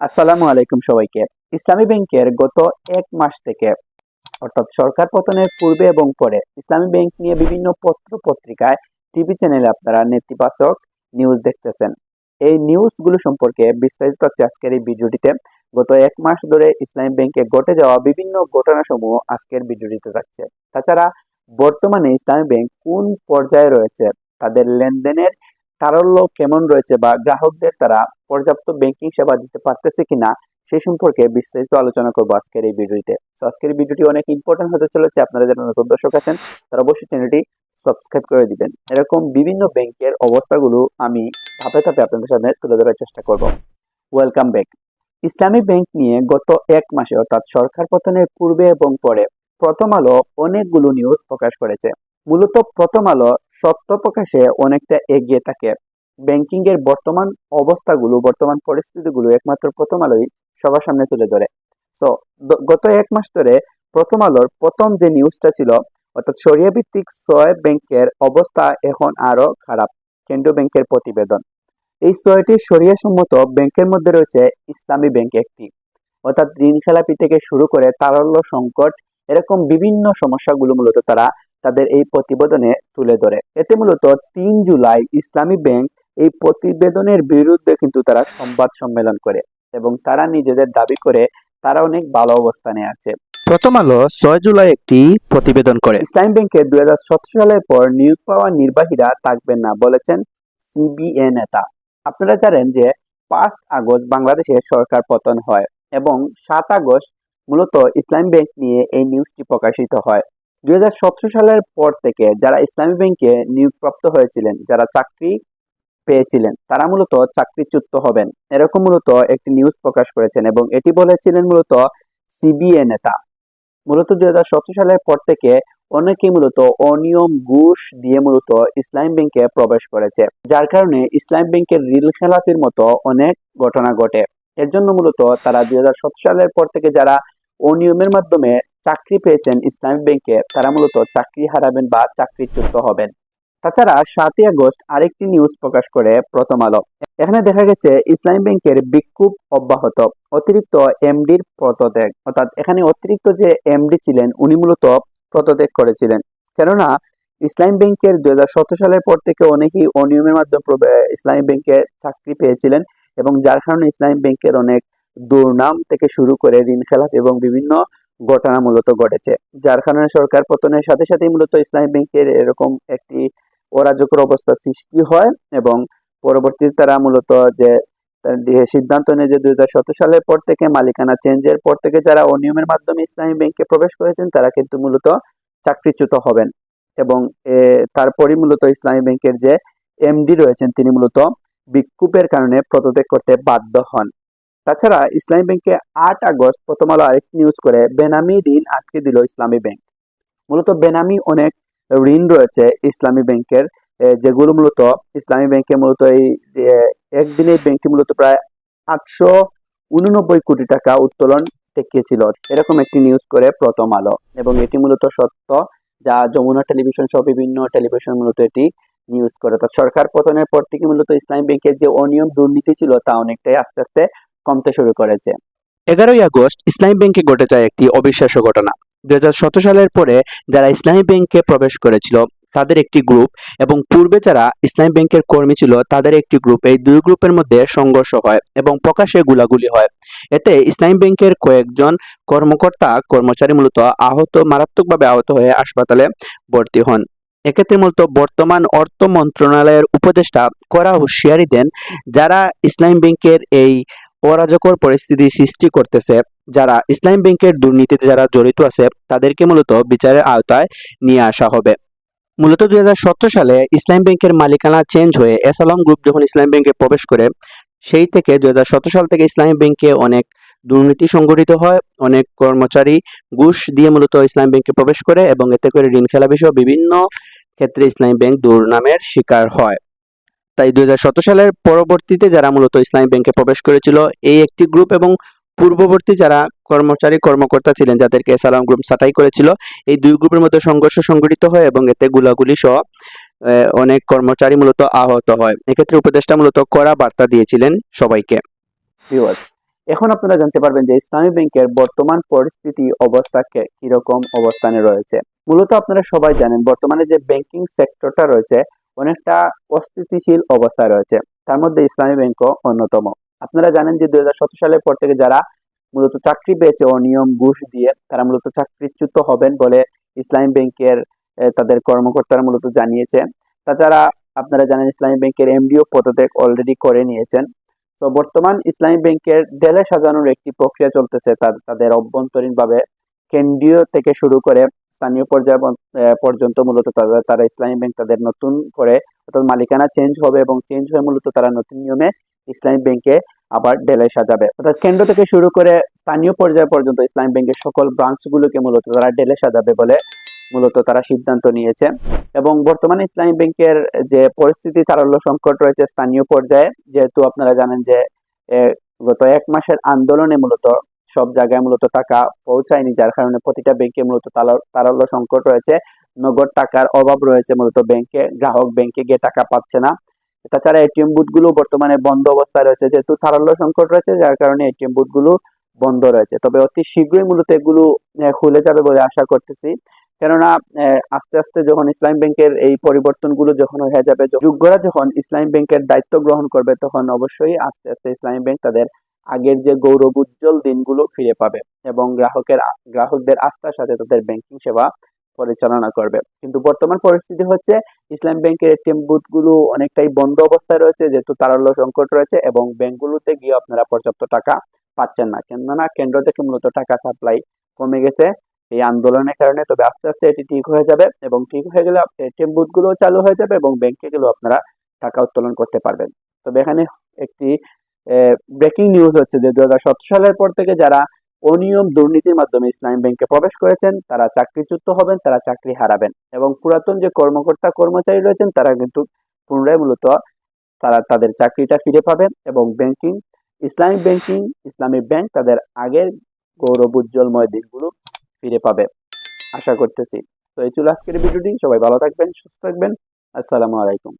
আসসালামু আলাইকুম সবাইকে। ইসলামী ব্যাংকের গত এক মাস থেকে, অর্থাৎ সরকার পতনের পূর্বে এবং পরে, ইসলামী ব্যাংক নিয়ে বিভিন্ন পত্র পত্রিকায়, টিভি চ্যানেলে আপনারা নেতিবাচক নিউজ দেখতেছেন। এই নিউজগুলো সম্পর্কে বিস্তারিত তথ্য আজকের এই ভিডিওটিতে। গত এক মাস ধরে ইসলামী ব্যাংকে ঘটে যাওয়া বিভিন্ন ঘটনাসমূহ আজকের ভিডিওটিতে থাকছে। তাছাড়া বর্তমানে ইসলামী ব্যাংক কোন পর্যায়ে রয়েছে, তাদের লেনদেনের তারল্য কেমন রয়েছে বা গ্রাহকদের তারা পর্যাপ্ত ব্যাংকিং সেবা দিতে পারতেছে কিনা, সে সম্পর্কে বিস্তারিত আলোচনা করব আজকের এই ভিডিওতে। তো আজকের ভিডিওটি অনেক ইম্পর্টেন্ট হতে চলেছে। আপনারা যারা নতুন দর্শক আছেন, তারা অবশ্যই চ্যানেলটি সাবস্ক্রাইব করে দিবেন। এরকম বিভিন্ন ব্যাংকের অবস্থাগুলো আমি ধাপে ধাপে আপনাদের সামনে তুলে ধরার চেষ্টা করব। ওয়েলকাম ব্যাক ইসলামী ব্যাংক নিয়ে গত এক মাসে অর্থাৎ সরকার পতনের পূর্বে এবং পরে প্রথম আলো অনেকগুলো নিউজ প্রকাশ করেছে। মূলত প্রথম আলো সত্য প্রকাশে অনেকটা এগিয়ে থাকে। ব্যাংকিং এর বর্তমান অবস্থাগুলো, বর্তমান পরিস্থিতিগুলো একমাত্র প্রথম আলোই সবার সামনে তুলে ধরে। সো গত এক মাস ধরে প্রথম আলোর প্রথম যে নিউজটা ছিল, অর্থাৎ সরিয়া ভিত্তিক ছয় ব্যাংকের অবস্থা এখন আরও খারাপ, কেন্দ্রীয় ব্যাংকের প্রতিবেদন। এই ছয়টি সরিয়া সম্মত ব্যাংকের মধ্যে রয়েছে ইসলামী ব্যাংক একটি। অর্থাৎ ঋণ খেলাপি থেকে শুরু করে তারল্য সংকট, এরকম বিভিন্ন সমস্যাগুলো মূলত তারা তাদের এই প্রতিবেদনে তুলে ধরে। এতে মূলত তিন জুলাই ইসলামী ব্যাংক এই প্রতিবেদনের বিরুদ্ধে কিন্তু তারা সংবাদ সম্মেলন করে এবং তারা নিজেদের দাবি করে তারা অনেক ভালো অবস্থানে আছে। প্রথম আলো ছয় জুলাই একটি প্রতিবেদন করে। ইসলামী ব্যাংকে দুই সালের পর নিয়োগ পাওয়া নির্বাহীরা থাকবেন না বলেছেন সিবিএ নেতা। আপনারা জানেন যে পাঁচ আগস্ট বাংলাদেশে সরকার পতন হয় এবং সাত আগস্ট মূলত ইসলামী ব্যাংক নিয়ে এই নিউজটি প্রকাশিত হয়। দুই হাজার সতেরো সালের পর থেকে যারা ইসলামী ব্যাংকে নিয়োগপ্রাপ্ত হয়েছিলেন, যারা চাকরি পেয়েছিলেন, তারা মূলত চাকরিচ্যুত হবেন। এরকম মূলত একটি নিউজ প্রকাশ করেছেন এবং এটি বলেছিলেন মূলত সিবিএ নেতা। মূলত দুই হাজার সতেরো সালের পর থেকে অনেকেই মূলত অনিয়ম, ঘুষ দিয়ে মূলত ইসলাম ব্যাংকে প্রবেশ করেছে, যার কারণে ইসলাম ব্যাংকের রিল খেলাপির মতো অনেক ঘটনা ঘটে। এর জন্য মূলত তারা দুই হাজার সতেরো সালের পর থেকে যারা অনিয়মের মাধ্যমে চাকরি পেয়েছেন ইসলামিক ব্যাংকে, তারা মূলত চাকরি হারাবেন বা চাকরিচ্যুত হবেন। তাছাড়া সাতই আগস্ট আরেকটি নিউজ প্রকাশ করে, প্রথম আলো। এখানে দেখা গেছে ইসলামী ব্যাংকের বিক্ষোভ অব্যাহত। অতিরিক্ত এমডির পদত্যাগ। অর্থাৎ এখানে অতিরিক্ত যে এমডি ছিলেন, উনি মূলত পদত্যাগ করেছিলেন। কেননা ইসলাম ব্যাংকের দুই হাজার সতেরো সালের পর থেকে অনেকেই অনিয়মের মাধ্যমে ইসলামী ব্যাংকে চাকরি পেয়েছিলেন এবং যার কারণে ইসলামী ব্যাংকের অনেক দুর্নাম থেকে শুরু করে ঋণ খেলাপ এবং বিভিন্ন ঘটনা মূলত ঘটেছে। যার কারণে সরকার পতনের সাথে সাথে মূলত ইসলামী ব্যাংকের এরকম একটি অরাজকর অবস্থা সৃষ্টি হয় এবং পরবর্তীতে তারা মূলত যে সিদ্ধান্ত নিয়ে যে দুই হাজার সতেরো সালের পর থেকে মালিকানা চেঞ্জের পর থেকে যারা অনিয়মের মাধ্যমে ইসলামী ব্যাংকে প্রবেশ করেছেন, তারা কিন্তু মূলত চাকরিচ্যুত হবেন। এবং তারপরই মূলত ইসলামী ব্যাংকের যে এমডি রয়েছেন, তিনি মূলত বিক্ষোভের কারণে পদত্যাগ করতে বাধ্য হন। তাছাড়া ইসলামী ব্যাংকে আট আগস্ট প্রথম আলো আরেকটি নিউজ করে, বেনামি ঋণ আটকে দিল ইসলামী ব্যাংক। মূলত বেনামি অনেক ঋণ রয়েছে ইসলামী ব্যাংকের যেগুলো মূলত ইসলামী ব্যাংকে মূলত এই একদিনে এই ব্যাংকটি মূলত প্রায় আটশো উননব্বই কোটি টাকা উত্তোলন দেখিয়েছিল। এরকম একটি নিউজ করে প্রথম আলো এবং এটি মূলত সত্য, যা যমুনা টেলিভিশন সহ বিভিন্ন টেলিভিশন মূলত এটি নিউজ করে। তো সরকার পতনের পর থেকে মূলত ইসলামী ব্যাংকের যে অনিয়ম দুর্নীতি ছিল তা অনেকটাই আস্তে আস্তে কমতে শুরু করেছে। এগারোই আগস্ট ইসলামী ব্যাংকে ঘটে যায় একটি অবিশ্বাস্য ঘটনা। দুই সালের পরে যারা ইসলামী ব্যাংকে প্রবেশ করেছিল, তাদের একটি গ্রুপ এবং পূর্বে যারা ইসলামী ব্যাংকের কর্মী ছিল, তাদের একটি গ্রুপ। এই দুই গ্রুপের মধ্যে সংঘর্ষ হয় এবং প্রকাশ্যে গুলাগুলি হয়। এতে ইসলামী ব্যাংকের কয়েকজন কর্মকর্তা, কর্মচারী মূলত আহত, মারাত্মকভাবে আহত হয়ে হাসপাতালে ভর্তি হন। এক্ষেত্রে মূলত বর্তমান অর্থ মন্ত্রণালয়ের উপদেষ্টা করা হুঁশিয়ারি দেন, যারা ইসলামী ব্যাংকের এই অরাজকর পরিস্থিতি সৃষ্টি করতেছে। যারা ইসলাম ব্যাংকের দুর্নীতিতে যারা জড়িত আছে, তাদেরকে মূলত বিচারের আওতায় নিয়ে আসা হবে। মূলত দুই সালে ইসলাম ব্যাংকের মালিকানা চেঞ্জ হয়ে এসালাম গ্রুপ যখন ইসলাম ব্যাংকে প্রবেশ করে, সেই থেকে দুই হাজার সতেরো সাল থেকে ইসলামী ব্যাংকে অনেক দুর্নীতি সংগঠিত হয়, অনেক কর্মচারী ঘুষ দিয়ে মূলত ইসলাম ব্যাংকে প্রবেশ করে এবং এতে করে ঋণ খেলা সহ বিভিন্ন ক্ষেত্রে ইসলামী ব্যাংক দুর্নামের শিকার হয়। তাই দুই হাজার সতেরো সালের পরবর্তীতে যারা মূলত ইসলামী ব্যাংকে প্রবেশ করেছিল, এই একটি গ্রুপ এবং পূর্ববর্তী যারা কর্মচারী, কর্মকর্তা ছিলেন, যাদেরকে সালাম গ্রুপ ছাঁটাই করেছিল, এই দুই গ্রুপের মধ্যে সংঘর্ষ সংঘটিত হয় এবং এতে গুলাগুলি সহ অনেক কর্মচারী মূলত আহত হয়। এক্ষেত্রে উপদেষ্টা মূলত কড়া বার্তা দিয়েছিলেন সবাইকে। এখন আপনারা জানতে পারবেন যে ইসলামী ব্যাংকের বর্তমান পরিস্থিতি অবস্থাকে কীরকম অবস্থানে রয়েছে। মূলত আপনারা সবাই জানেন, বর্তমানে যে ব্যাংকিং সেক্টরটা রয়েছে অনেকটা অস্থিতিশীল অবস্থায় রয়েছে। তার মধ্যে ইসলামী ব্যাংকও অন্যতম। আপনারা জানেন যে দুই সালের পর থেকে যারা মূলত চাকরি পেয়েছে অনিয়ম, ঘুষ দিয়ে, তারা মূলত চাকরিচ্যুত হবেন বলে ইসলামী ব্যাংকের তাদের কর্মকর্তারা মূলত জানিয়েছে তাছাড়া আপনারা জানেন ইসলামী ব্যাংকের এমডিও পদত্যাগ অলরেডি করে নিয়েছেন। তো বর্তমান ইসলামী ব্যাংকের দেলে সাজানোর একটি প্রক্রিয়া চলতেছে তাদের অভ্যন্তরীণভাবে কেন্দ্রীয় থেকে শুরু করে স্থানীয় পর্যায় পর্যন্ত- মূলত তারা ইসলামী ব্যাংক তাদের নতুন করে অর্থাৎ মালিকানা চেঞ্জ হবে এবং চেঞ্জ হয়ে মূলত তারা নতুন নিয়মে ইসলামী ব্যাংকে আবার ডেলে সাজাবে। অর্থাৎ কেন্দ্র থেকে শুরু করে স্থানীয় পর্যায় পর্যন্ত ইসলামী ব্যাংকের সকল ব্রাঞ্চগুলোকে মূলত তারা ডেলে সাজাবে বলে মূলত তারা সিদ্ধান্ত নিয়েছে। এবং বর্তমানে ইসলামী ব্যাংকের যে পরিস্থিতি তারল্য সংকট রয়েছে স্থানীয় পর্যায়ে, যেহেতু আপনারা জানেন যে গত এক মাসের আন্দোলনে মূলত সব জায়গায় মূলত টাকা পৌঁছায়নি, যার কারণে প্রতিটা ব্যাংকে মূলত তারল্য সংকট রয়েছে। নগদ টাকার অভাব রয়েছে মূলত ব্যাংকে গ্রাহক ব্যাংকে গিয়ে টাকা পাচ্ছে না। তাছাড়া এটিএম বুথগুলো বর্তমানে বন্ধ অবস্থায় রয়েছে, যেহেতু তারল্য সংকট রয়েছে, যার কারণে এটিএম বুথগুলো বন্ধ রয়েছে। তবে অতি শীঘ্রই মূলত এগুলো খুলে যাবে বলে আশা করতেছি। কেননা আস্তে আস্তে যখন ইসলামী ব্যাংকের এই পরিবর্তনগুলো যখন হয়ে যাবে যোগ্যরা যখন ইসলাম ব্যাংকের দায়িত্ব গ্রহণ করবে, তখন অবশ্যই আস্তে আস্তে ইসলামী ব্যাংক তাদের আগের যে গৌরব উজ্জ্বল দিনগুলো ফিরে পাবে এবং গ্রাহকের গ্রাহকদের আস্থার সাথে তাদের ব্যাংকিং সেবা পরিচালনা করবে। কিন্তু বর্তমান পরিস্থিতি হচ্ছে, ইসলাম ব্যাংকের এটিএম বুথগুলো অনেকটাই বন্ধ অবস্থায় রয়েছে, যেহেতু তারল্য সংকট রয়েছে এবং ব্যাংকগুলোতে গিয়ে আপনারা পর্যাপ্ত টাকা পাচ্ছেন না। কেননা কেন্দ্র থেকে মূলত টাকা সাপ্লাই কমে গেছে। এই আন্দোলনের কারণে তবে আস্তে আস্তে এটি ঠিক হয়ে যাবে এবং ঠিক হয়ে গেলে এটিএম বুথগুলো চালু হয়ে যাবে এবং ব্যাংকে গেলেও আপনারা টাকা উত্তোলন করতে পারবেন। তবে এখানে একটি ব্রেকিং নিউজ হচ্ছে যে দুই হাজার সতেরো সালের পর থেকে যারা অনিয়ম দুর্নীতির মাধ্যমে ইসলামী ব্যাংকে প্রবেশ করেছেন, তারা চাকরিচ্যুত হবেন, তারা চাকরি হারাবেন। এবং পুরাতন যে কর্মকর্তা কর্মচারী রয়েছেন, তারা কিন্তু পুনরায় মূলত তারা তাদের চাকরিটা ফিরে পাবে এবং banking Islamic banking Islamic bank তাদের আগের গৌরব উজ্জ্বলময় দিনগুলো ফিরে পাবে। আশা করতেছি। তো এই ছিল আজকের ভিডিওটি। সবাই ভালো থাকবেন, সুস্থ থাকবেন। আসসালামু আলাইকুম।